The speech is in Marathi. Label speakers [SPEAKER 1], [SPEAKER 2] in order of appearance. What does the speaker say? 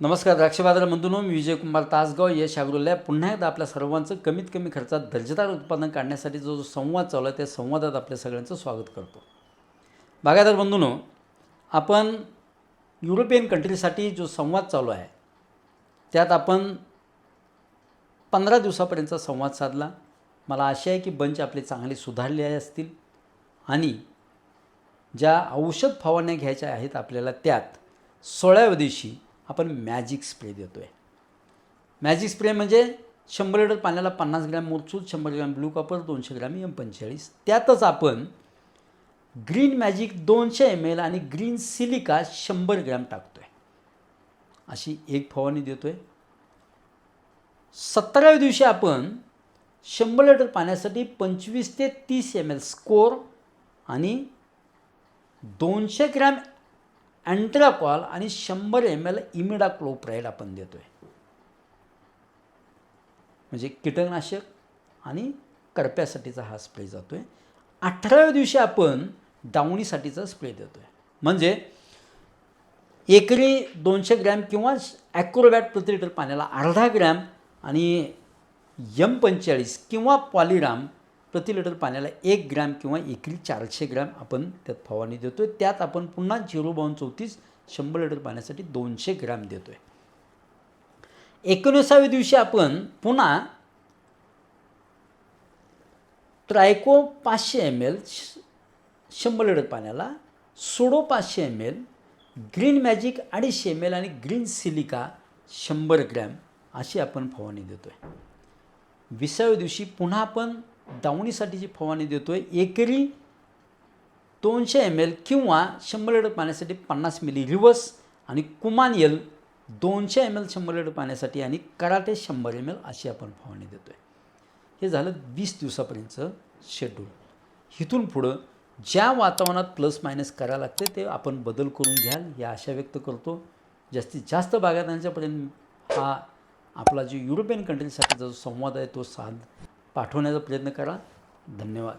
[SPEAKER 1] नमस्कार द्राक्ष बाजार बंधूंनो मी विजयकुमार तासगाव यश ॲग्रोलॅब पुन्हा एकदा आपल्या सर्वांचं कमीत कमी खर्चात दर्जेदार उत्पादन काढण्यासाठी जो जो संवाद चालू आहे त्या संवादात आपल्या सगळ्यांचं स्वागत करतो. बागायदार बंधूनो आपण युरोपियन कंट्रीसाठी जो संवाद चालू आहे त्यात आपण पंधरा दिवसापर्यंतचा संवाद साधला. मला आशा आहे की बंच आपले चांगले सुधारले असतील आणि ज्या औषध फवारण्या घ्यायच्या आहेत आपल्याला त्यात सोळाव्या दिवशी आपण मॅजिक स्प्रे देतो आहे मॅजिक स्प्रे म्हणजे शंभर लिटर पाण्याला पन्नास ग्रॅम मोरचूल शंभर ग्रॅम ब्लू कॉपर दोनशे ग्रॅम एम पंचेचाळीस. त्यातच आपण ग्रीन मॅजिक दोनशे एम एल आणि ग्रीन सिलिका शंभर ग्रॅम टाकतो आहे अशी एक फवारणी देतो आहे सतराव्या दिवशी आपण शंभर लिटर पाण्यासाठी पंचवीस ते तीस एम एल स्कोर आणि दोनशे ग्रॅम अँट्राकॉल आणि शंभर एम एल इमिडाक्लोप्राईड आपण देतो आहे म्हणजे कीटकनाशक आणि करप्यासाठीचा हा स्प्रे जातो आहे अठराव्या दिवशी आपण डावणीसाठीचा स्प्रे देतो आहे म्हणजे एकरी दोनशे ग्रॅम किंवा ॲक्रोबॅट प्रति लिटर पाण्याला अर्धा ग्रॅम आणि यम पंचेचाळीस किंवा पॉलिराम प्रति लिटर पाण्याला एक ग्रॅम किंवा एकरी चारशे ग्रॅम आपण त्यात फवारणी देतो आहे त्यात आपण पुन्हा झिरो बावन्न चौतीस शंभर लिटर पाण्यासाठी दोनशे ग्रॅम देतो आहे एकोणीसाव्या दिवशी आपण पुन्हा ट्रायको पाचशे एम एल शंभर लिटर पाण्याला सोडो पाचशे एम एल ग्रीन मॅजिक अडीचशे एम एल आणि ग्रीन सिलिका शंभर ग्रॅम अशी आपण फवारणी देतो आहे विसाव्या दिवशी पुन्हा आपण दावणीसाठी जी फवारणी देतो आहे एकरी दोनशे एम एल किंवा शंभर लिटर पाण्यासाठी पन्नास मिली रिवर्स आणि कुमान एल दोनशे एम एल शंभर लिटर पाण्यासाठी आणि कराटे शंभर एम एल अशी आपण फवारणी देतो आहे हे झालं वीस दिवसापर्यंतचं शेड्यूल इथून पुढं ज्या वातावरणात प्लस मायनस करायला लागते ते आपण बदल करून घ्याल या आशा व्यक्त करतो. जास्तीत जास्त बागायतांच्यापर्यंत हा आपला जो युरोपियन कंट्रीसाठीचा जो संवाद आहे तो साध पाठवण्याचा प्रयत्न करा धन्यवाद.